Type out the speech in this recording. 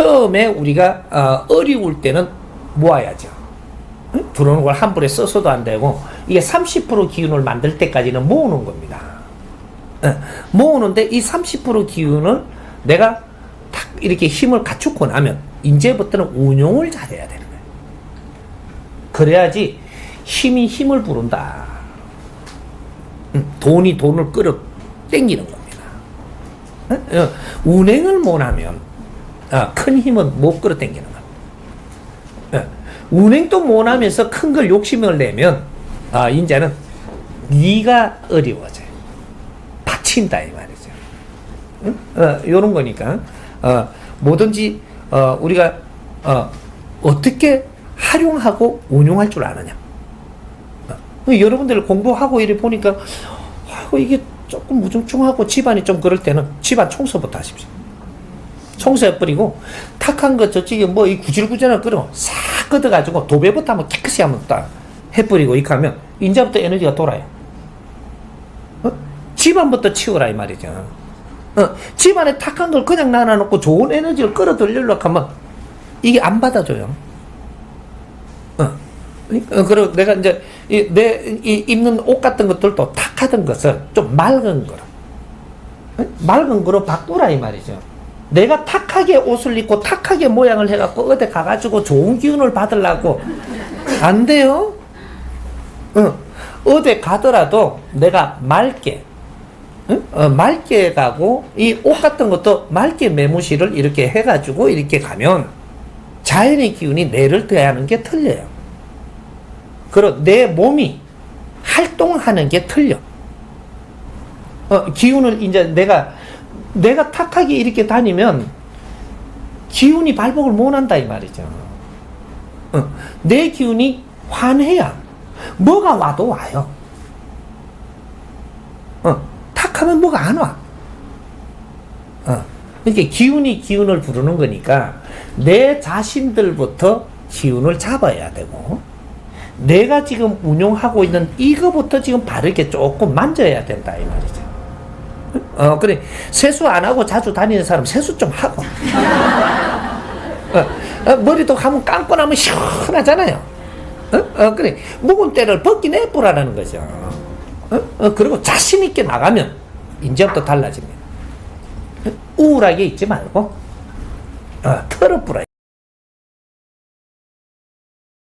처음에 우리가 어, 어려울 때는 모아야죠. 응? 들어오는 걸 한 번에 써서도 안 되고 이게 30% 기운을 만들 때까지는 모으는 겁니다. 어, 모으는데 이 30% 기운을 내가 탁 이렇게 힘을 갖추고 나면 이제부터는 운용을 잘해야 되는 거예요. 그래야지 힘이 힘을 부른다. 음, 돈이 돈을 끌어 땡기는 겁니다. 어? 어, 운행을 못하면 어, 큰 힘은 못 끌어 땡기는 거예요. 어, 운행도 못하면서 큰 걸 욕심을 내면 아, 이제는 네가 어려워져요. 받친다 이 말이죠. 응? 어, 요런 거니까 어, 뭐든지 어, 우리가 어, 어떻게 활용하고 운용할 줄 아느냐. 어, 여러분들 공부하고 이래 보니까 아이고 이게 조금 무중충하고 집안이 좀 그럴 때는 집안 청소부터 하십시오. 청소해 버리고 탁한 거 저쪽에 뭐 이 구질구질한 그런 싹 걷어가지고 도배부터 한번 깨끗이 한번 딱 해버리고 이렇게 하면 이제부터 에너지가 돌아요. 어? 집안부터 치우라 이 말이죠. 어, 집안에 탁한 걸 그냥 놔놔놓고 좋은 에너지를 끌어들이려고 하면 이게 안 받아줘요. 어. 어, 그리고 내가 이제 이, 내 이, 입는 옷 같은 것들도 탁하던 것을 좀 맑은 거로 어? 맑은 거로 바꾸라 이 말이죠. 내가 탁하게 옷을 입고 탁하게 모양을 해갖고 어디 가가지고 좋은 기운을 받으려고 안 돼요. 어, 어디 가더라도 내가 맑게 응? 어, 맑게 가고 이 옷 같은 것도 맑게 매무시를 이렇게 해가지고 이렇게 가면 자연의 기운이 내를 대하는 게 틀려요. 그리고 내 몸이 활동하는 게 틀려. 어, 기운을 이제 내가 내가 탁하게 이렇게 다니면 기운이 발복을 못 한다 이 말이죠. 어, 내 기운이 환해야 뭐가 와도 와요. 어, 탁하면 뭐가 안 와. 어, 이렇게 기운이 기운을 부르는 거니까 내 자신들부터 기운을 잡아야 되고 내가 지금 운용하고 있는 이거부터 지금 바르게 조금 만져야 된다 이 말이죠. 어 그래 세수 안 하고 자주 다니는 사람 세수 좀 하고 어, 어, 머리도 한번 감고 나면 시원하잖아요. 어, 어 그래 묵은 때를 벗기 내뿌라는 거죠. 어? 어, 그리고 자신 있게 나가면 이제부터 달라집니다. 우울하게 있지 말고 어, 털어뿌라